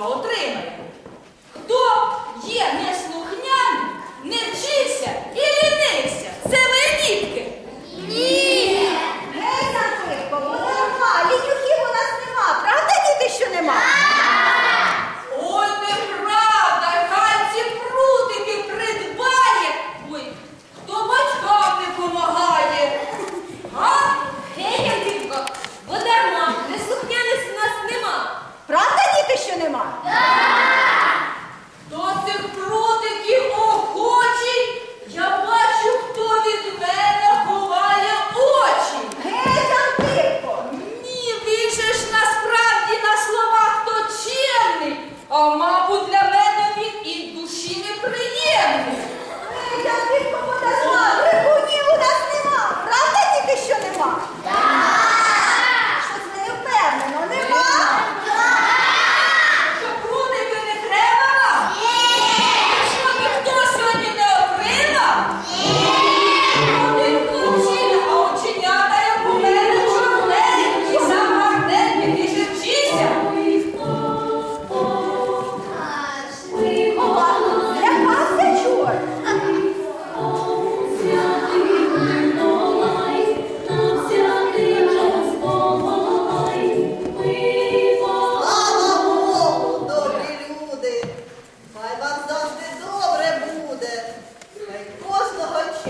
отримає. Хто є неслухняним, God.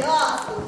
行。